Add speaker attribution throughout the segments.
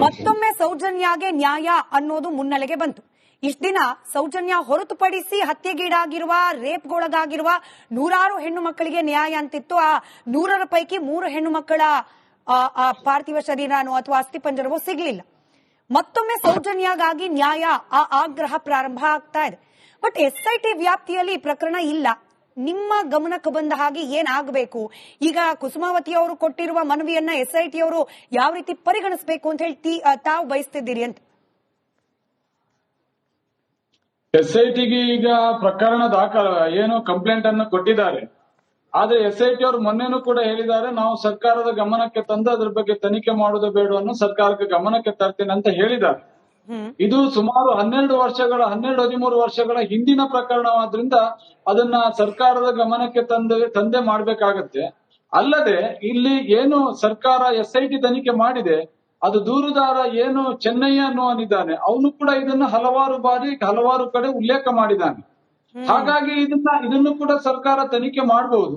Speaker 1: ಮತ್ತೊಮ್ಮೆ ಸೌಜನ್ಯಾಗೆ ನ್ಯಾಯ ಅನ್ನೋದು ಮುನ್ನೆಲೆಗೆ ಬಂತು. ಇಷ್ಟ ದಿನ ಸೌಜನ್ಯ ಹೊರತುಪಡಿಸಿ ಹತ್ಯೆಗೀಡಾಗಿರುವ, ರೇಪ್ಗೊಳಗಾಗಿರುವ ನೂರಾರು ಹೆಣ್ಣು ಮಕ್ಕಳಿಗೆ ನ್ಯಾಯ ಅಂತಿತ್ತು. ಆ ನೂರರ ಪೈಕಿ ಮೂರು ಹೆಣ್ಣು ಮಕ್ಕಳ ಪಾರ್ಥಿವ ಶರೀರನೋ ಅಥವಾ ಅಸ್ಥಿಪಂಜರವೋ ಸಿಗ್ಲಿಲ್ಲ. ಮತ್ತೊಮ್ಮೆ ಸೌಜನ್ಯಗಾಗಿ ನ್ಯಾಯ, ಆ ಆಗ್ರಹ ಪ್ರಾರಂಭ ಆಗ್ತಾ ಇದೆ. ಬಟ್ ಎಸ್ಐಟಿ ವ್ಯಾಪ್ತಿಯಲ್ಲಿ ಪ್ರಕರಣ ಇಲ್ಲ. ನಿಮ್ಮ ಗಮನಕ್ಕೆ ಬಂದ ಹಾಗೆ ಏನಾಗಬೇಕು? ಈಗ ಕುಸುಮಾವತಿ ಅವರು ಕೊಟ್ಟಿರುವ ಮನವಿಯನ್ನ ಎಸ್ ಐ ಟಿ ಅವರು ಯಾವ ರೀತಿ ಪರಿಗಣಿಸಬೇಕು ಅಂತ ಹೇಳಿ ತಾವು ಬಯಸ್ತಿದ್ದೀರಿ ಅಂತ.
Speaker 2: ಎಸ್ ಐ ಟಿಗೆ ಈಗ ಪ್ರಕರಣ ದಾಖಲ, ಏನು ಕಂಪ್ಲೇಂಟ್ ಅನ್ನು ಕೊಟ್ಟಿದ್ದಾರೆ. ಆದ್ರೆ ಎಸ್ ಐ ಟಿ ಅವರು ಮೊನ್ನೆನೂ ಕೂಡ ಹೇಳಿದ್ದಾರೆ, ನಾವು ಸರ್ಕಾರದ ಗಮನಕ್ಕೆ ತಂದು ಅದ್ರ ಬಗ್ಗೆ ತನಿಖೆ ಮಾಡೋದು ಬೇಡವನ್ನು ಸರ್ಕಾರಕ್ಕೆ ಗಮನಕ್ಕೆ ತರ್ತೀನಿ ಅಂತ ಹೇಳಿದ್ದಾರೆ. ಇದು ಸುಮಾರು ಹನ್ನೆರಡು ವರ್ಷಗಳ ಹನ್ನೆರಡು ಹದಿಮೂರು ವರ್ಷಗಳ ಹಿಂದಿನ ಪ್ರಕರಣವಾದ್ರಿಂದ ಅದನ್ನ ಸರ್ಕಾರದ ಗಮನಕ್ಕೆ ತಂದೆ ತಂದೆ ಮಾಡ್ಬೇಕಾಗತ್ತೆ. ಅಲ್ಲದೆ ಇಲ್ಲಿ ಏನು ಸರ್ಕಾರ ಎಸ್ ಐ ಟಿ ತನಿಖೆ ಮಾಡಿದೆ ಅದು ದೂರುದಾರ ಏನು ಚೆನ್ನಯ್ಯ ಅನ್ನುವನಿದ್ದಾನೆ ಅವನು ಕೂಡ ಇದನ್ನ ಹಲವಾರು ಬಾರಿ ಹಲವಾರು ಕಡೆ ಉಲ್ಲೇಖ ಮಾಡಿದ್ದಾನೆ. ಹಾಗಾಗಿ ಇದನ್ನ ಇದನ್ನು ಕೂಡ ಸರ್ಕಾರ ತನಿಖೆ ಮಾಡಬಹುದು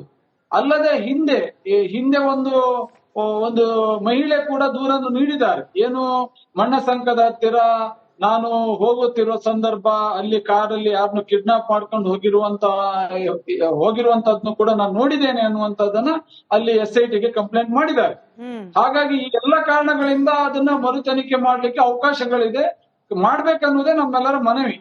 Speaker 2: ಅಲ್ಲದೆ ಹಿಂದೆ ಹಿಂದೆ ಒಂದು ಒಂದು ಮಹಿಳೆ ಕೂಡ ದೂರನ್ನು ನೀಡಿದ್ದಾರೆ. ಏನು ಮಣ್ಣ ಸಂಕದ ಹತ್ತಿರ ನಾನು ಹೋಗುತ್ತಿರುವ ಸಂದರ್ಭ ಅಲ್ಲಿ ಕಾರಲ್ಲಿ ಯಾರನ್ನು ಕಿಡ್ನಾಪ್ ಮಾಡ್ಕೊಂಡು ಹೋಗಿರುವಂತ ಹೋಗಿರುವಂತದ್ನು ಕೂಡ ನಾನು ನೋಡಿದ್ದೇನೆ ಅನ್ನುವಂಥದ್ದನ್ನ ಅಲ್ಲಿ ಎಸ್ ಐ ಟಿಗೆ ಕಂಪ್ಲೇಂಟ್ ಮಾಡಿದ್ದಾರೆ. ಹಾಗಾಗಿ ಈ ಎಲ್ಲ ಕಾರಣಗಳಿಂದ ಅದನ್ನ ಮರು ತನಿಖೆ ಮಾಡ್ಲಿಕ್ಕೆ ಅವಕಾಶಗಳಿದೆ. ಮಾಡ್ಬೇಕನ್ನುವುದೇ ನಮ್ಮೆಲ್ಲರ ಮನವಿ.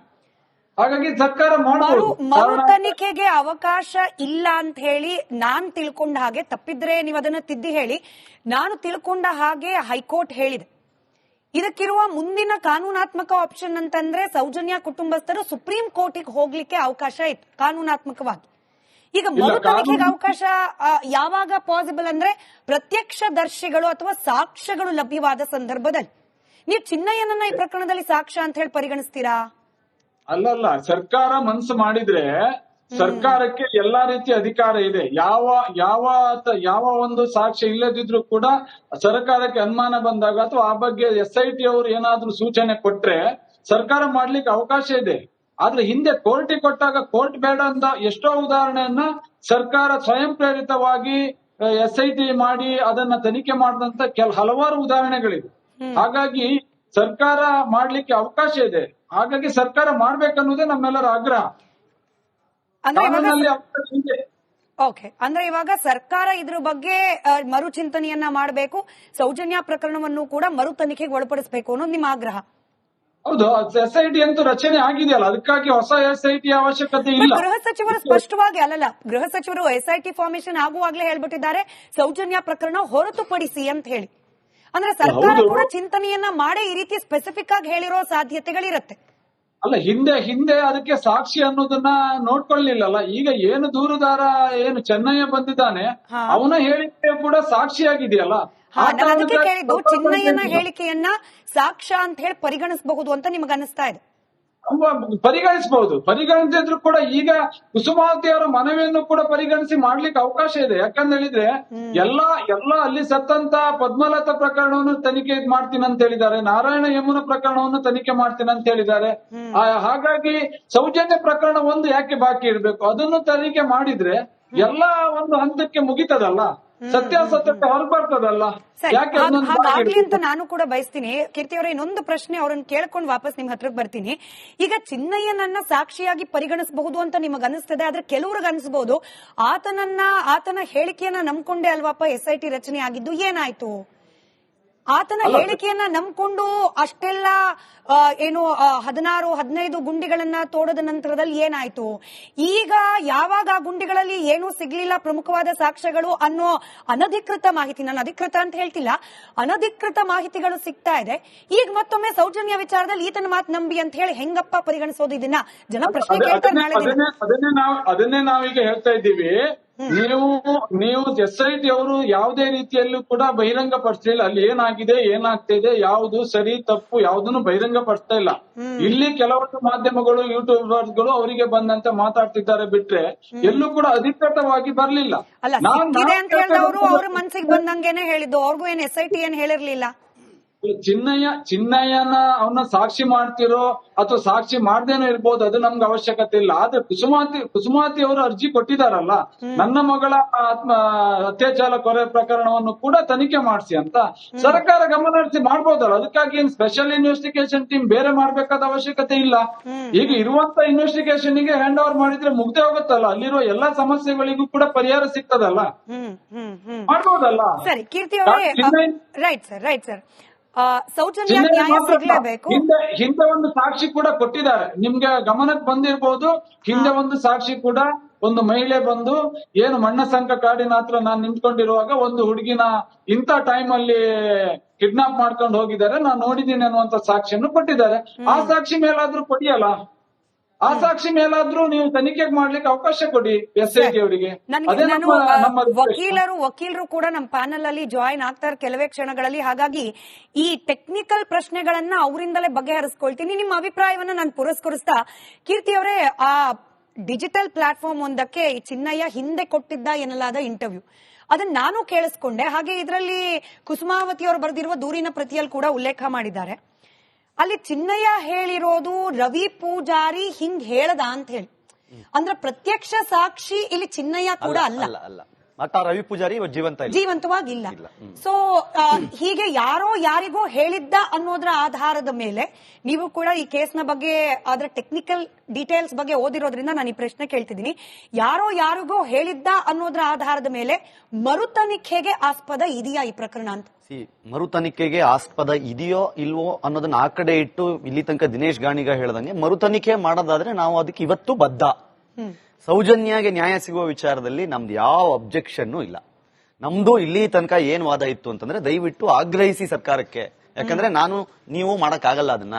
Speaker 2: ಹಾಗಾಗಿ ಸರ್ಕಾರ
Speaker 1: ಮರು ತನಿಖೆಗೆ ಅವಕಾಶ ಇಲ್ಲ ಅಂತ ಹೇಳಿ ನಾನ್ ತಿಳ್ಕೊಂಡ ಹಾಗೆ ತಪ್ಪಿದ್ರೆ ನೀವು ಅದನ್ನ ತಿದ್ದಿ ಹೇಳಿ. ನಾನು ತಿಳ್ಕೊಂಡ ಹಾಗೆ ಹೈಕೋರ್ಟ್ ಹೇಳಿದೆ. ಇದಕ್ಕಿರುವ ಮುಂದಿನ ಕಾನೂನಾತ್ಮಕ ಆಪ್ಷನ್ ಅಂತಂದ್ರೆ ಸೌಜನ್ಯ ಕುಟುಂಬಸ್ಥರು ಸುಪ್ರೀಂ ಕೋರ್ಟಿಗೆ ಹೋಗ್ಲಿಕ್ಕೆ ಅವಕಾಶ ಇತ್ತು ಕಾನೂನಾತ್ಮಕವಾಗಿ. ಈಗ ಮರು ತನಿಖೆಗೆ ಅವಕಾಶ ಯಾವಾಗ ಪಾಸಿಬಲ್ ಅಂದ್ರೆ ಪ್ರತ್ಯಕ್ಷ ದರ್ಶಿಗಳು ಅಥವಾ ಸಾಕ್ಷ್ಯಗಳು ಲಭ್ಯವಾದ ಸಂದರ್ಭದಲ್ಲಿ. ನೀವು ಚಿನ್ನಯ್ಯನನ್ನ ಈ ಪ್ರಕರಣದಲ್ಲಿ ಸಾಕ್ಷ್ಯ ಅಂತ ಹೇಳಿ ಪರಿಗಣಿಸ್ತೀರಾ?
Speaker 2: ಅಲ್ಲಲ್ಲ ಸರ್ಕಾರ ಮನಸ್ಸು ಮಾಡಿದ್ರೆ ಸರ್ಕಾರಕ್ಕೆ ಎಲ್ಲಾ ರೀತಿ ಅಧಿಕಾರ ಇದೆ. ಯಾವ ಯಾವ ಯಾವ ಒಂದು ಸಾಕ್ಷಿ ಇಲ್ಲದಿದ್ರು ಕೂಡ ಸರ್ಕಾರಕ್ಕೆ ಅನುಮಾನ ಬಂದಾಗ ಅಥವಾ ಆ ಬಗ್ಗೆ ಎಸ್ ಐ ಟಿ ಅವರು ಏನಾದ್ರೂ ಸೂಚನೆ ಕೊಟ್ರೆ ಸರ್ಕಾರ ಮಾಡ್ಲಿಕ್ಕೆ ಅವಕಾಶ ಇದೆ. ಆದ್ರೆ ಹಿಂದೆ ಕೋರ್ಟಿಗೆ ಕೊಟ್ಟಾಗ ಕೋರ್ಟ್ ಬೇಡ ಅಂತ ಎಷ್ಟೋ ಉದಾಹರಣೆಯನ್ನ ಸರ್ಕಾರ ಸ್ವಯಂ ಪ್ರೇರಿತವಾಗಿ ಎಸ್ ಐ ಟಿ ಮಾಡಿ ಅದನ್ನ ತನಿಖೆ ಮಾಡಿದಂತ ಕೆಲ ಹಲವಾರು ಉದಾಹರಣೆಗಳಿವೆ. ಹಾಗಾಗಿ ಸರ್ಕಾರ ಮಾಡ್ಲಿಕ್ಕೆ ಅವಕಾಶ ಇದೆ. ಹಾಗಾಗಿ ಸರ್ಕಾರ ಮಾಡ್ಬೇಕನ್ನೋದೇ ನಮ್ಮೆಲ್ಲರ ಆಗ್ರಹ.
Speaker 1: ಅಂದ್ರೆ ಇವಾಗ
Speaker 2: ಕಾನೂನಲ್ಲಿ ಅವಕಾಶ ಇದೆ.
Speaker 1: ಓಕೆ ಅಂದ್ರೆ ಇವಾಗ ಸರ್ಕಾರ ಇದ್ರ ಬಗ್ಗೆ ಮರುಚಿಂತನೆಯನ್ನ ಮರು ಚಿಂತನೆಯನ್ನ ಮಾಡಬೇಕು ಸೌಜನ್ಯ ಪ್ರಕರಣವನ್ನು ಕೂಡ ಮರು ತನಿಖೆಗೆ ಒಳಪಡಿಸಬೇಕು ಅನ್ನೋದು ನಿಮ್ಮ ಆಗ್ರಹ.
Speaker 2: ಹೌದು ಎಸ್ ಐ ಟಿ ಅಂತೂ ರಚನೆ ಆಗಿದೆಯಲ್ಲ ಅದಕ್ಕಾಗಿ ಹೊಸ ಎಸ್ ಐ ಟಿ ಅವಶ್ಯಕತೆ ಇಲ್ಲ.
Speaker 1: ಗೃಹ ಸಚಿವರು ಸ್ಪಷ್ಟವಾಗಿ ಅಲ್ಲಲ್ಲ ಗೃಹ ಸಚಿವರು ಎಸ್ಐಟಿ ಫಾರ್ಮೇಶನ್ ಆಗುವಾಗಲೇ ಹೇಳ್ಬಿಟ್ಟಿದ್ದಾರೆ ಸೌಜನ್ಯ ಪ್ರಕರಣ ಹೊರತುಪಡಿಸಿ ಅಂತ ಹೇಳಿ. ಅಂದ್ರೆ ಸರ್ಕಾರ. ಕೂಡ ಚಿಂತನೆಯನ್ನ ಮಾಡಿ ಈ ರೀತಿ ಸ್ಪೆಸಿಫಿಕ್ ಆಗಿ ಹೇಳಿರೋ ಸಾಧ್ಯತೆಗಳಿರುತ್ತೆ
Speaker 2: ಅಲ್ಲ ಹಿಂದೆ ಹಿಂದೆ ಅದಕ್ಕೆ ಸಾಕ್ಷಿ ಅನ್ನೋದನ್ನ ನೋಡ್ಕೊಳ್ಳಿಲ್ಲಲ್ಲ ಈಗ ಏನು ದೂರುದಾರ ಏನು ಚೆನ್ನಯ್ಯ ಬಂದಿದ್ದಾನೆ. ಅವನ ಹೇಳಿಕೆ ಕೂಡ ಸಾಕ್ಷಿಯಾಗಿದೆಯಲ್ಲ
Speaker 1: ಅದಕ್ಕೆ ಕೇಳಿದ್ದು ಚಿನ್ನಯ್ಯನ ಹೇಳಿಕೆಯನ್ನ ಸಾಕ್ಷ್ಯ ಅಂತ ಹೇಳಿ ಪರಿಗಣಿಸಬಹುದು ಅಂತ ನಿಮ್ಗೆ ಅನಿಸ್ತಾ ಇದೆ
Speaker 2: ಪರಿಗಣಿಸಬಹುದು. ಪರಿಗಣಿಸಿದ್ರು ಕೂಡ ಈಗ ಕುಸುಮಾವತಿ ಅವರ ಮನವಿಯನ್ನು ಕೂಡ ಪರಿಗಣಿಸಿ ಮಾಡ್ಲಿಕ್ಕೆ ಅವಕಾಶ ಇದೆ. ಯಾಕಂತ ಹೇಳಿದ್ರೆ ಎಲ್ಲಾ ಎಲ್ಲಾ ಅಲ್ಲಿ ಸತ್ತಂತ ಪದ್ಮಲತಾ ಪ್ರಕರಣವನ್ನು ತನಿಖೆ ಮಾಡ್ತೀನಿ ಅಂತ ಹೇಳಿದ್ದಾರೆ. ನಾರಾಯಣ ಯಮುನ ಪ್ರಕರಣವನ್ನು ತನಿಖೆ ಮಾಡ್ತೀನಿ ಅಂತ ಹೇಳಿದ್ದಾರೆ. ಹಾಗಾಗಿ ಸೌಜನ್ಯ ಪ್ರಕರಣ ಒಂದು ಯಾಕೆ ಬಾಕಿ ಇಡಬೇಕು ಅದನ್ನು ತನಿಖೆ ಮಾಡಿದ್ರೆ ಎಲ್ಲಾ ಒಂದು ಹಂತಕ್ಕೆ ಮುಗಿತದಲ್ಲ? ಸತ್ಯಾಸತ್ಯತೆ ಹೊರಬರ್ತದಲ್ಲ
Speaker 1: ಹಾಗಾಗ್ಲಿ ಅಂತ ನಾನು ಕೂಡ ಬಯಸ್ತೀನಿ. ಕೀರ್ತಿ ಅವರ ಇನ್ನೊಂದು ಪ್ರಶ್ನೆ ಅವ್ರನ್ನ ಕೇಳ್ಕೊಂಡು ವಾಪಸ್ ನಿಮ್ ಹತ್ರಕ್ಕೆ ಬರ್ತೀನಿ. ಈಗ ಚಿನ್ನಯ್ಯನನ್ನ ಸಾಕ್ಷಿಯಾಗಿ ಪರಿಗಣಿಸಬಹುದು ಅಂತ ನಿಮಗೆ ಅನಿಸ್ತದೆ ಆದ್ರೆ ಕೆಲವ್ರಿಗೆ ಅನಿಸಬಹುದು ಆತನನ್ನ ಆತನ ಹೇಳಿಕೆಯನ್ನ ನಂಬ್ಕೊಂಡೆ ಅಲ್ವಾಪ ಎಸ್ ಐ ಟಿ ರಚನೆ ಆಗಿದ್ದು ಏನಾಯ್ತು? ಆತನ ಹೇಳಿಕೆಯನ್ನ ನಂಬಿಕೊಂಡು ಅಷ್ಟೆಲ್ಲ ಏನು ಹದಿನಾರು ಹದಿನೈದು ಗುಂಡಿಗಳನ್ನ ತೋಡದ ನಂತರದಲ್ಲಿ ಏನಾಯ್ತು? ಈಗ ಯಾವಾಗ ಆ ಗುಂಡಿಗಳಲ್ಲಿ ಏನೂ ಸಿಗ್ಲಿಲ್ಲ ಪ್ರಮುಖವಾದ ಸಾಕ್ಷ್ಯಗಳು ಅನ್ನೋ ಅನಧಿಕೃತ ಮಾಹಿತಿ ನಾನು ಅಧಿಕೃತ ಅಂತ ಹೇಳ್ತಿಲ್ಲ ಅನಧಿಕೃತ ಮಾಹಿತಿಗಳು ಸಿಗ್ತಾ ಇದೆ. ಈಗ ಮತ್ತೊಮ್ಮೆ ಸೌಜನ್ಯ ವಿಚಾರದಲ್ಲಿ ಈತನ ಮಾತು ನಂಬಿ ಅಂತ ಹೇಳಿ ಹೆಂಗಪ್ಪ ಪರಿಗಣಿಸೋದು ಇದನ್ನ? ಜನ ಪ್ರಶ್ನೆ ಕೇಳ್ತಾರೆ ನಾಳೆ
Speaker 2: ನಾವು ಅದನ್ನೇ ನಾವೀಗ ಹೇಳ್ತಾ ಇದ್ದೀವಿ. ನೀವು ನೀವು ಎಸ್ ಐ ಟಿ ಅವರು ಯಾವುದೇ ರೀತಿಯಲ್ಲೂ ಕೂಡ ಬಹಿರಂಗ ಪಡಿಸಲಿಲ್ಲ ಅಲ್ಲಿ ಏನಾಗಿದೆ ಏನಾಗ್ತಾ ಇದೆ ಯಾವುದು ಸರಿ ತಪ್ಪು ಯಾವುದನ್ನು ಬಹಿರಂಗ ಪಡಿಸ್ತಾ ಇಲ್ಲ. ಇಲ್ಲಿ ಕೆಲವೊಂದು ಮಾಧ್ಯಮಗಳು ಯೂಟ್ಯೂಬರ್ಸ್ಗಳು ಅವರಿಗೆ ಬಂದಂತೆ ಮಾತಾಡ್ತಿದ್ದಾರೆ ಬಿಟ್ರೆ ಎಲ್ಲೂ ಕೂಡ ಅಧಿಕೃತವಾಗಿ ಬರ್ಲಿಲ್ಲ.
Speaker 1: ಅವ್ರ ಮನ್ಸಿಗೆ ಬಂದಂಗೆನೆ ಹೇಳಿದ್ದು. ಅವ್ರಿಗೂ ಏನ್ ಎಸ್ ಐ ಟಿ ಏನ್ ಹೇಳಿರ್ಲಿಲ್ಲ?
Speaker 2: ಚಿನ್ನಯ್ಯ ಚಿನ್ನಯ್ಯನ ಅವನ್ನ ಸಾಕ್ಷಿ ಮಾಡ್ತಿರೋ ಅಥವಾ ಸಾಕ್ಷಿ ಮಾಡ್ದೇನೋ ಇರ್ಬೋದು ಅದು ನಮ್ಗೆ ಅವಶ್ಯಕತೆ ಇಲ್ಲ. ಆದ್ರೆ ಕುಸುಮಾತಿ ಕುಸುಮಾತಿ ಅವರು ಅರ್ಜಿ ಕೊಟ್ಟಿದಾರಲ್ಲ ನನ್ನ ಮಗಳ ಆತ್ಮ ಅತ್ಯಾಚಾರ ಕೊರೆ ಪ್ರಕರಣವನ್ನು ಕೂಡ ತನಿಖೆ ಮಾಡಿಸಿ ಅಂತ ಸರ್ಕಾರ ಗಮನ ಹರಿಸಿ ಮಾಡ್ಬೋದಲ್ಲ. ಅದಕ್ಕಾಗಿ ಏನ್ ಸ್ಪೆಷಲ್ ಇನ್ವೆಸ್ಟಿಗೇಷನ್ ಟೀಮ್ ಬೇರೆ ಮಾಡ್ಬೇಕಾದ ಅವಶ್ಯಕತೆ ಇಲ್ಲ. ಈಗ ಇರುವಂತ ಇನ್ವೆಸ್ಟಿಗೇಷನ್ಗೆ ಹ್ಯಾಂಡ್ ಓವರ್ ಮಾಡಿದ್ರೆ ಮುಗ್ದೆ ಹೋಗುತ್ತಲ್ಲ. ಅಲ್ಲಿರೋ ಎಲ್ಲಾ ಸಮಸ್ಯೆಗಳಿಗೂ ಕೂಡ ಪರಿಹಾರ ಸಿಗ್ತದಲ್ಲ? ಮಾಡ್ಬೋದಲ್ಲ?
Speaker 1: ಸರಿ ಕೀರ್ತಿ ಅವರೇ right sir right sir Sowjanya ನ್ಯಾಯ. ಸಿಗ್ಲೇಬೇಕು.
Speaker 2: ಹಿಂದೆ ಹಿಂದೆ ಒಂದು ಸಾಕ್ಷಿ ಕೂಡ ಕೊಟ್ಟಿದ್ದಾರೆ. ನಿಮ್ಗೆ ಗಮನಕ್ಕೆ ಬಂದಿರ್ಬೋದು. ಹಿಂದೆ ಒಂದು ಸಾಕ್ಷಿ ಕೂಡ ಒಂದು ಮಹಿಳೆ ಬಂದು ಏನು ಮಣ್ಣಸಂಕ ಕಾಡಿನ ಹತ್ರ ನಾನು ನಿಂತ್ಕೊಂಡಿರುವಾಗ ಒಂದು ಹುಡುಗಿನ ಇಂಥ ಟೈಮ್ ಅಲ್ಲಿ ಕಿಡ್ನಾಪ್ ಮಾಡ್ಕೊಂಡು ಹೋಗಿದ್ದಾರೆ. ನಾನು ನೋಡಿದ್ದೀನಿ ಅನ್ನುವಂತ ಸಾಕ್ಷಿಯನ್ನು ಕೊಟ್ಟಿದ್ದಾರೆ. ಆ ಸಾಕ್ಷಿ ಮೇಲಾದ್ರೂ ಕೊಡಿಯಲ್ಲ? ಆ ಸಾಕ್ಷಿ ಮೇಲಾದ್ರೂ ನೀವು ತನಿಖೆ ಮಾಡ್ಲಿಕ್ಕೆ ಅವಕಾಶ ಕೊಡಿ ಎಸ್ ಐ ಟಿ ಅವರಿಗೆ.
Speaker 1: ವಕೀಲರು ವಕೀಲರು ಕೂಡ ನಮ್ಮ ಪ್ಯಾನೆಲ್ ಅಲ್ಲಿ ಜಾಯಿನ್ ಆಗ್ತಾರೆ ಕೆಲವೇ ಕ್ಷಣಗಳಲ್ಲಿ. ಹಾಗಾಗಿ ಈ ಟೆಕ್ನಿಕಲ್ ಪ್ರಶ್ನೆಗಳನ್ನ ಅವರಿಂದಲೇ ಬಗೆಹರಿಸ್ಕೊಳ್ತೀನಿ. ನಿಮ್ಮ ಅಭಿಪ್ರಾಯವನ್ನ ನಾನು ಪುರಸ್ಕರಿಸ್ತಾ ಕೀರ್ತಿ ಅವರೇ ಆ ಡಿಜಿಟಲ್ ಪ್ಲಾಟ್ಫಾರ್ಮ್ ಒಂದಕ್ಕೆ ಚಿನ್ನಯ್ಯ ಹಿಂದೆ ಕೊಟ್ಟಿದ್ದ ಎನ್ನಲಾದ ಇಂಟರ್ವ್ಯೂ. ಅದನ್ನ ನಾನು ಕೇಳಿಸ್ಕೊಂಡೆ. ಹಾಗೆ ಇದರಲ್ಲಿ ಕುಸುಮಾವತಿ ಅವರು ಬರೆದಿರುವ ದೂರಿನ ಪ್ರತಿಯಲ್ಲಿ ಕೂಡ ಉಲ್ಲೇಖ ಮಾಡಿದ್ದಾರೆ. ಅಲ್ಲಿ ಚಿನ್ನಯ್ಯ ಹೇಳಿರೋದು ರವಿ ಪೂಜಾರಿ ಹಿಂಗ್ ಹೇಳದ ಅಂತ ಹೇಳಿ. ಅಂದ್ರೆ ಪ್ರತ್ಯಕ್ಷ ಸಾಕ್ಷಿ ಇಲ್ಲಿ ಚಿನ್ನಯ್ಯ ಕೂಡ ಅಲ್ಲ
Speaker 3: ಮತ್ತ ರವಿ ಪೂಜಾರಿ ಇವತ್ತು ಜೀವಂತ ಇಲ್ಲ.
Speaker 1: ಜೀವಂತವಾಗಿಲ್ಲ. ಸೊ ಹೀಗೆ ಯಾರೋ ಯಾರಿಗೋ ಹೇಳಿದ್ದ ಅನ್ನೋದ್ರ ಆಧಾರದ ಮೇಲೆ ನೀವು ಕೂಡ ಈ ಕೇಸ್ನ ಬಗ್ಗೆ ಅದರ ಟೆಕ್ನಿಕಲ್ ಡೀಟೇಲ್ಸ್ ಬಗ್ಗೆ ಓದಿರೋದ್ರಿಂದ ನಾನು ಈ ಪ್ರಶ್ನೆ ಕೇಳ್ತಿದ್ದೀನಿ. ಯಾರೋ ಯಾರಿಗೋ ಹೇಳಿದ್ದ ಅನ್ನೋದ್ರ ಆಧಾರದ ಮೇಲೆ ಮರುತನಿಖೆಗೆ ಆಸ್ಪದ ಇದೆಯಾ ಈ ಪ್ರಕರಣ ಅಂತ?
Speaker 3: ಸಿ ಮರು ತನಿಖೆಗೆ ಆಸ್ಪದ ಇದೆಯೋ ಇಲ್ವೋ ಅನ್ನೋದನ್ನ ಆ ಕಡೆ ಇಟ್ಟು ಇಲ್ಲಿ ತನಕ ದಿನೇಶ್ ಗಾಣಿಗ ಹೇಳ್ದಂಗೆ ಮರು ತನಿಖೆ ಮಾಡೋದಾದ್ರೆ ನಾವು ಅದಕ್ಕೆ ಇವತ್ತು ಬದ್ಧ. ಸೌಜನ್ಯಗೆ ನ್ಯಾಯ ಸಿಗುವ ವಿಚಾರದಲ್ಲಿ ನಮ್ದು ಯಾವ ಅಬ್ಜೆಕ್ಷನ್ ಇಲ್ಲ. ನಮ್ದು ಇಲ್ಲಿ ತನಕ ಏನ್ ವಾದ ಇತ್ತು ಅಂತಂದ್ರೆ ದಯವಿಟ್ಟು ಆಗ್ರಹಿಸಿ ಸರ್ಕಾರಕ್ಕೆ. ಯಾಕಂದ್ರೆ ನಾನು ನೀವು ಮಾಡಕ್ಕಾಗಲ್ಲ ಅದನ್ನ.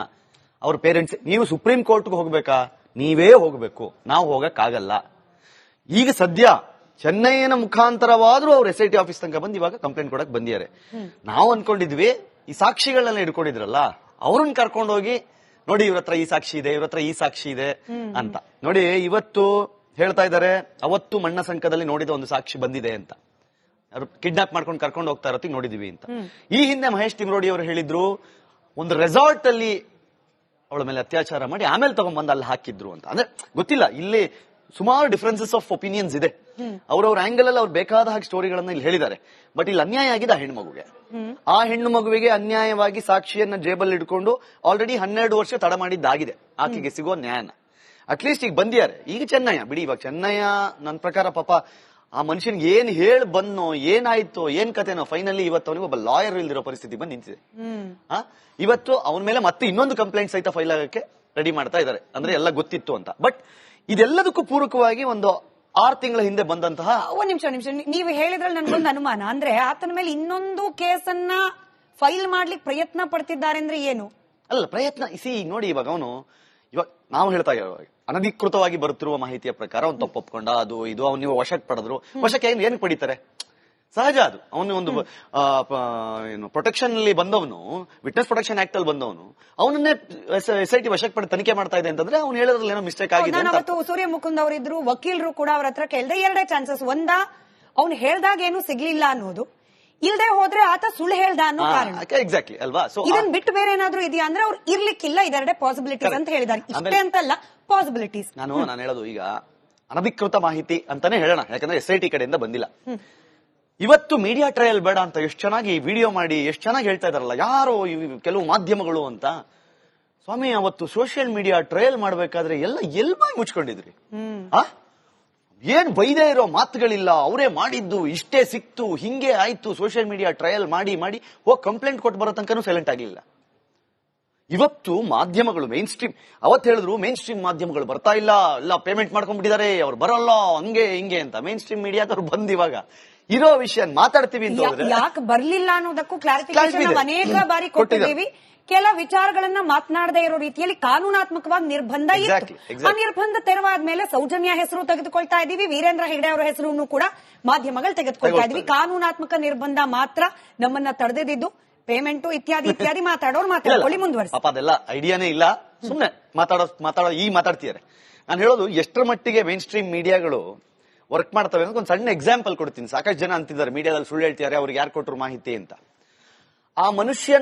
Speaker 3: ಅವ್ರ ಪೇರೆಂಟ್ಸ್ ನೀವು ಸುಪ್ರೀಂ ಕೋರ್ಟ್ಗೆ ಹೋಗ್ಬೇಕಾ? ನೀವೇ ಹೋಗ್ಬೇಕು. ನಾವು ಹೋಗಕ್ಕಾಗಲ್ಲ. ಈಗ ಸದ್ಯ ಚೆನ್ನೈನ ಮುಖಾಂತರವಾದ್ರೂ ಅವ್ರ ಎಸ್ ಐ ಟಿ ಆಫೀಸ್ ತನಕ ಬಂದು ಇವಾಗ ಕಂಪ್ಲೇಂಟ್ ಕೊಡಕ್ ಬಂದಿದ್ದಾರೆ. ನಾವು ಅನ್ಕೊಂಡಿದ್ವಿ ಈ ಸಾಕ್ಷಿಗಳನ್ನ ಇಟ್ಕೊಂಡಿದ್ರಲ್ಲ ಅವ್ರನ್ನ ಕರ್ಕೊಂಡೋಗಿ ನೋಡಿ ಇವ್ರ ಹತ್ರ ಈ ಸಾಕ್ಷಿ ಇದೆ ಇವ್ರ ಹತ್ರ ಈ ಸಾಕ್ಷಿ ಇದೆ ಅಂತ. ನೋಡಿ ಇವತ್ತು ಹೇಳ್ತಾ ಇದ್ದಾರೆ ಅವತ್ತು ಮಣ್ಣ ಸಂಕದಲ್ಲಿ ನೋಡಿದ ಒಂದು ಸಾಕ್ಷಿ ಬಂದಿದೆ ಅಂತ. ಕಿಡ್ನಾಪ್ ಮಾಡ್ಕೊಂಡು ಕರ್ಕೊಂಡು ಹೋಗ್ತಾ ಇರೋತ್ತಿಗೆ ನೋಡಿದೀವಿ ಅಂತ. ಈ ಹಿಂದೆ ಮಹೇಶ್ ತಿಮ್ರೋಡಿ ಅವರು ಹೇಳಿದ್ರು ಒಂದು ರೆಸಾರ್ಟ್ ಅಲ್ಲಿ ಅವಳ ಮೇಲೆ ಅತ್ಯಾಚಾರ ಮಾಡಿ ಆಮೇಲೆ ತಗೊಂಡ್ಬಂದು ಅಲ್ಲಿ ಹಾಕಿದ್ರು ಅಂತ. ಅಂದ್ರೆ ಗೊತ್ತಿಲ್ಲ ಇಲ್ಲಿ ಸುಮಾರು ಡಿಫ್ರೆನ್ಸಸ್ ಆಫ್ ಒಪಿನಿಯನ್ಸ್ ಇದೆ. ಅವ್ರವ್ರ ಆಂಗಲ್ ಅಲ್ಲಿ ಅವ್ರು ಬೇಕಾದ ಹಾಗೆ ಸ್ಟೋರಿಗಳನ್ನ ಇಲ್ಲಿ ಹೇಳಿದ್ದಾರೆ. ಬಟ್ ಇಲ್ಲಿ ಅನ್ಯಾಯ ಆಗಿದೆ ಆ ಹೆಣ್ಣು ಮಗುಗೆ ಆ ಹೆಣ್ಣು ಮಗುವಿಗೆ ಅನ್ಯಾಯವಾಗಿ ಸಾಕ್ಷಿಯನ್ನ ಜೇಬಲ್ಲಿ ಇಟ್ಕೊಂಡು ಆಲ್ರೆಡಿ ಹನ್ನೆರಡು ವರ್ಷ ತಡ ಮಾಡಿದ್ದಾಗಿದೆ. ಆಕೆಗೆ ಸಿಗೋ ನ್ಯಾಯನ. ಅಟ್ಲೀಸ್ಟ್ ಈಗ ಬಂದಿದ್ದಾರೆ. ಈಗ ಚೆನ್ನಯ್ಯ ಬಿಡಿ ಇವಾಗ ಚೆನ್ನಯ್ಯ ನನ್ನ ಪ್ರಕಾರ ಪಾಪ ಆ ಮನುಷ್ಯನ್ಗೆ ಏನ್ ಹೇಳ್ ಬಂದ್ನೋ ಏನಾಯ್ತೋ ಏನ್ ಕತೆನೋ ಫೈನಲಿ ಇವತ್ತು ಅವನಿಗೆ ಒಬ್ಬ ಲಾಯರ್ ಇಲ್ದಿರೋ ಪರಿಸ್ಥಿತಿ ಬಂದು ನಿಂತಿದೆ? ಇವತ್ತು ಅವನ ಮೇಲೆ ಮತ್ತೆ ಇನ್ನೊಂದು ಕಂಪ್ಲೇಂಟ್ ಸಹಿತ ಫೈಲ್ ಆಗಕ್ಕೆ ರೆಡಿ ಮಾಡ್ತಾ ಇದ್ದಾರೆ. ಅಂದ್ರೆ ಎಲ್ಲ ಗೊತ್ತಿತ್ತು ಅಂತ. ಬಟ್ ಇದೆಲ್ಲದಕ್ಕೂ ಪೂರಕವಾಗಿ ಒಂದು ಆರ್ ತಿಂಗಳ ಹಿಂದೆ ಬಂದಂತಹ
Speaker 1: ಒಂದ್ ನಿಮಿಷ ನಿಮಿಷ. ನೀವು ಹೇಳಿದ್ರಲ್ಲಿ ನನ್ಗೊಂದು ಅನುಮಾನ. ಅಂದ್ರೆ ಆತನ ಮೇಲೆ ಇನ್ನೊಂದು ಕೇಸನ್ನ ಫೈಲ್ ಮಾಡ್ಲಿಕ್ಕೆ ಪ್ರಯತ್ನ ಪಡ್ತಿದ್ದಾರೆ ಅಂದ್ರೆ ಏನು?
Speaker 3: ಅಲ್ಲ ಪ್ರಯತ್ನ ಸಿ ನೋಡಿ ಇವಾಗ ಅವನು ನಾವು ಹೇಳ್ತಾ ಇರೋ ಅನಧಿಕೃತವಾಗಿ ಬರುತ್ತಿರುವ ಮಾಹಿತಿಯ ಪ್ರಕಾರ ಅವ್ನು ತಪ್ಪೊಪ್ಕೊಂಡ ಅದು ಇದು ಅವ್ನು ನೀವು ವಶಕ್ಕೆ ಪಡೆದ್ರು. ವಶಕ್ಕೆ ಏನ್ ಏನ್ ಪಡಿತಾರೆ? ಸಹಜ ಅದು. ಅವನು ಒಂದು ಏನು ಪ್ರೊಟೆಕ್ಷನ್ ಅಲ್ಲಿ ಬಂದವನು ವಿಟ್ನೆಸ್ ಪ್ರೊಟೆಕ್ಷನ್ ಆಕ್ಟ್ ಅಲ್ಲಿ ಬಂದವನು ಅವನನ್ನೇ ಎಸ್ ಐ ಟಿ ವಶಕ್ಕೆ ಪಡೆದು ತನಿಖೆ ಮಾಡ್ತಾ ಇದೆ ಅಂತಂದ್ರೆ ಅವ್ನು ಹೇಳೋದ್ರಲ್ಲಿ ಏನೋ ಮಿಸ್ಟೇಕ್ ಆಗಿದೆ
Speaker 1: ಅವತ್ತು ಸೂರ್ಯ ಮುಕುಂದ್ ಅವರಿದ್ರು ವಕೀಲರು ಕೂಡ ಅವ್ರ ಹತ್ರ ಕೇಳಿದೆ ಎರಡೇ ಚಾನ್ಸಸ್ ಒಂದ ಅವ್ನು ಹೇಳ್ದಾಗ ಏನು ಸಿಗ್ಲಿಲ್ಲ ಅನ್ನೋದು. ಇಲ್ದೆ ಹೋದ್ರೆ ಆತ ಸುಳ್ಳು ಹೇಳ್ದ ಅನ್ನೋ ಕಾರಣ.
Speaker 3: ಎಕ್ಸಾಕ್ಟ್ಲಿ ಅಲ್ವಾ? ಸೊ
Speaker 1: ಇದನ್ ಬಿಟ್ಟು ಬೇರೆ ಏನಾದ್ರು ಇದೆಯಾ ಅಂದ್ರೆ ಅವ್ರು ಇರ್ಲಿಕ್ಕಿಲ್ಲ ಇದೆರಡೆ ಪಾಸಿಬಿಲಿಟೀಸ್ ಅಂತ ಹೇಳಿದ್ದಾರೆ ಇಷ್ಟೇ ಅಂತಲ್ಲ ಪಾಸಿಬಿಲಿಟೀಸ್
Speaker 3: ನಾನು ನಾನು ಹೇಳೋದು ಈಗ ಅನಧಿಕೃತ ಮಾಹಿತಿ ಅಂತಾನೆ ಹೇಳೋಣ ಯಾಕಂದ್ರೆ ಎಸ್ ಐ ಟಿ ಕಡೆಯಿಂದ ಬಂದಿಲ್ಲ. ಇವತ್ತು ಮೀಡಿಯಾ ಟ್ರಯಲ್ ಬೇಡ ಅಂತ ಎಷ್ಟು ಚೆನ್ನಾಗಿ ವಿಡಿಯೋ ಮಾಡಿ ಎಷ್ಟು ಚೆನ್ನಾಗಿ ಹೇಳ್ತಾ ಇದಾರಲ್ಲ ಯಾರು ಕೆಲವು ಮಾಧ್ಯಮಗಳು ಅಂತ. ಸ್ವಾಮಿ ಅವತ್ತು ಸೋಷಿಯಲ್ ಮೀಡಿಯಾ ಟ್ರಯಲ್ ಮಾಡ್ಬೇಕಾದ್ರೆ ಎಲ್ಲ ಎಲ್ ಬಾಯಿ ಮುಚ್ಕೊಂಡಿದ್ರಿ ಆ? ಏನ್ ಬೈದೇ ಇರೋ ಮಾತುಗಳಿಲ್ಲ ಅವರೇ ಮಾಡಿದ್ದು ಇಷ್ಟೇ ಸಿಕ್ತು ಹಿಂಗೆ ಆಯ್ತು ಸೋಷಿಯಲ್ ಮೀಡಿಯಾ ಟ್ರಯಲ್ ಮಾಡಿ ಮಾಡಿ ಹೋಗಿ ಕಂಪ್ಲೇಂಟ್ ಕೊಟ್ಟು ಬರೋ ತನಕನೂ ಸೈಲೆಂಟ್ ಆಗಲಿಲ್ಲ ಇವತ್ತು ಮಾಧ್ಯಮಗಳು ಮೇನ್ ಸ್ಟ್ರೀಮ್ ಅವತ್ತು ಹೇಳಿದ್ರು ಮೇನ್ ಸ್ಟ್ರೀಮ್ ಮಾಧ್ಯಮಗಳು ಬರ್ತಾ ಇಲ್ಲ ಎಲ್ಲ ಪೇಮೆಂಟ್ ಮಾಡ್ಕೊಂಡ್ಬಿಟ್ಟಿದ್ದಾರೆ ಅವ್ರು ಬರಲ್ಲ ಹಂಗೆ ಹಿಂಗೆ ಅಂತ ಮೇನ್ ಸ್ಟ್ರೀಮ್ ಮೀಡಿಯಾದವ್ರು ಬಂದ್ ಇವಾಗ. ಇರೋ ವಿಷಯ ಮಾತಾಡ್ತೀವಿ
Speaker 1: ಯಾಕೆ ಬರ್ಲಿಲ್ಲ ಅನ್ನೋದಕ್ಕೂ ಕ್ಲಾರಿಫಿಕೇಶನ್ ಅನೇಕ ಬಾರಿ ಕೊಟ್ಟಿದ್ದೀವಿ. ಕೆಲ ವಿಚಾರಗಳನ್ನ ಮಾತನಾಡದೇ ಇರೋ ರೀತಿಯಲ್ಲಿ ಕಾನೂನಾತ್ಮಕವಾಗಿ ನಿರ್ಬಂಧ ಇತ್ತು. ಆ ನಿರ್ಬಂಧ ತೆರವಾದ್ಮೇಲೆ ಸೌಜನ್ಯ ಹೆಸರು ತೆಗೆದುಕೊಳ್ತಾ ಇದೀವಿ ವೀರೇಂದ್ರ ಹೆಗಡೆ ಅವರ ಹೆಸರನ್ನು ಕೂಡ ಮಾಧ್ಯಮಗಳು ತೆಗೆದುಕೊಳ್ತಾ ಇದೀವಿ ಕಾನೂನಾತ್ಮಕ ನಿರ್ಬಂಧ ಮಾತ್ರ ನಮ್ಮನ್ನ ತಡೆದಿದ್ದು. ಪೇಮೆಂಟ್ ಇತ್ಯಾದಿ ಇತ್ಯಾದಿ ಮಾತಾಡೋರು ಮಾತಾಡ್ಕೊಳ್ಳಿ. ಮುಂದುವರಿಸಿ.
Speaker 3: ಪಾಪ ಅದೆಲ್ಲ ಐಡಿಯಾನೇ ಇಲ್ಲ. ಸುಮ್ಮನೆ ಮಾತಾಡೋ ಮಾತಾಡೋ ಈ ಮಾತಾಡ್ತಿದ್ದಾರೆ. ನಾನು ಹೇಳೋದು ಎಷ್ಟರ ಮಟ್ಟಿಗೆ ಮೇನ್ ಸ್ಟ್ರೀಮ್ ಮೀಡಿಯಾಗಳು ವರ್ಕ್ ಮಾಡ್ತವೆ ಅಂತ ಒಂದು ಸಣ್ಣ ಎಕ್ಸಾಂಪಲ್ ಕೊಡ್ತೀನಿ. ಸಾಕಷ್ಟು ಜನ ಅಂತಿದ್ದಾರೆ. ಮೀಡಿಯಾದಲ್ಲಿ ಸುಳ್ಳು ಹೇಳ್ತಿದ್ದಾರೆ. ಅವ್ರಿಗೆ ಯಾರು ಕೊಟ್ಟರು ಮಾಹಿತಿ ಅಂತ. ಆ ಮನುಷ್ಯ